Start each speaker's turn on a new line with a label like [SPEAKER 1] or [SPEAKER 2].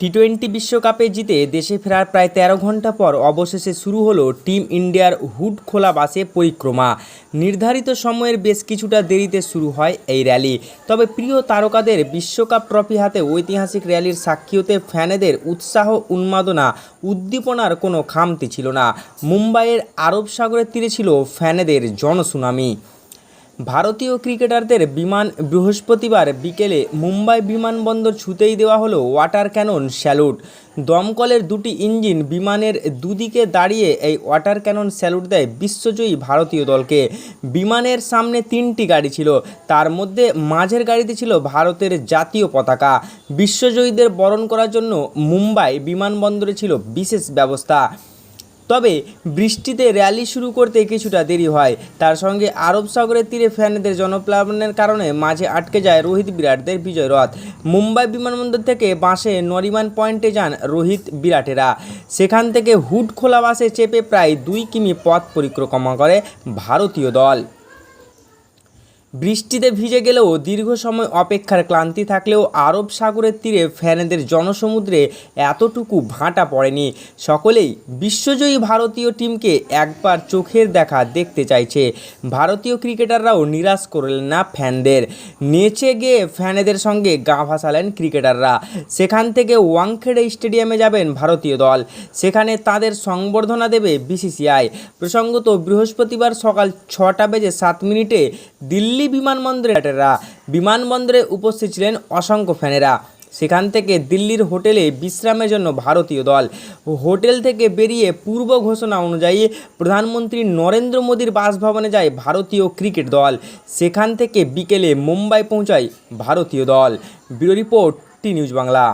[SPEAKER 1] T twenty বিশ্বকাপে জিতে দেশে ফেরার প্রায় তেরো ঘণ্টা পর অবশেষে শুরু হলো টিম ইন্ডিয়ার হুড খোলা বাসে পরিক্রমা। নির্ধারিত সময়ের বেশ কিছুটা দেরিতে শুরু হয় এই র্যালি। তবে প্রিয় তারকাদের বিশ্বকাপ ট্রফি হাতে ঐতিহাসিক র্যালির সাক্ষী হতে ফ্যানেদের উৎসাহ, উন্মাদনা, উদ্দীপনার কোনো খামতি ছিল না। মুম্বাইয়ের আরব সাগরের তীরে ছিল ফ্যানেদের জনসুনামি। ভারতীয় ক্রিকেটারদের বিমান বৃহস্পতিবার বিকেলে মুম্বাই বিমানবন্দর ছুতেই দেওয়া হলো ওয়াটার ক্যানন স্যালুট। দমকলের দুটি ইঞ্জিন বিমানের দুদিকে দাঁড়িয়ে এই ওয়াটার ক্যানন স্যালুট দেয় বিশ্বজয়ী ভারতীয় দলকে। বিমানের সামনে তিনটি গাড়ি ছিল, তার মধ্যে মাঝের গাড়িতে ছিল ভারতের জাতীয় পতাকা। বিশ্বজয়ীদের বরণ করার জন্য মুম্বাই বিমানবন্দরে ছিল বিশেষ ব্যবস্থা। তবে বৃষ্টিতে র্যালি শুরু করতে কিছুটা দেরি হয়। তার সঙ্গে আরব সাগরের তীরে ফ্যানদের জনপ্লাবনের কারণে মাঝে আটকে যায় রোহিত বিরাটদের বিজয় রথ। মুম্বাই বিমানবন্দর থেকে বাসে নরিমান পয়েন্টে যান রোহিত বিরাটেরা। সেখান থেকে হুড খোলা বাসে চেপে প্রায় দুই কিমি পথ পরিক্রমা করে ভারতীয় দল। বৃষ্টিতে ভিজে গেলেও দীর্ঘ সময় অপেক্ষার ক্লান্তি থাকলেও আরব সাগরের তীরে ফ্যানেদের জনসমুদ্রে এতটুকু ভাঁটা পড়েনি। সকলেই বিশ্বজয়ী ভারতীয় টিমকে একবার চোখের দেখা দেখতে চাইছে। ভারতীয় ক্রিকেটাররাও নিরাশ করলেন না ফ্যানদের। নেচে গিয়ে ফ্যানেদের সঙ্গে গা ভাসালেন ক্রিকেটাররা। সেখান থেকে ওয়াংখেড়ে স্টেডিয়ামে যাবেন ভারতীয় দল। সেখানে তাদের সংবর্ধনা দেবে বিসিসিআই। প্রসঙ্গত বৃহস্পতিবার সকাল ছটা বেজে সাত মিনিটে দিল্লি বিমানবন্দরে ক্রিকেটাররা বিমানবন্দরে উপস্থিত ছিলেন অসংখ্য ফ্যানেরা। সেখান থেকে দিল্লির হোটেলে বিশ্রামের জন্য ভারতীয় দল। হোটেল থেকে বেরিয়ে পূর্ব ঘোষণা অনুযায়ী প্রধানমন্ত্রী নরেন্দ্র মোদীর বাসভবনে যায় ভারতীয় ক্রিকেট দল। সেখান থেকে বিকেলে মুম্বাই পৌঁছায় ভারতীয় দল। Bureau report T news Bangla.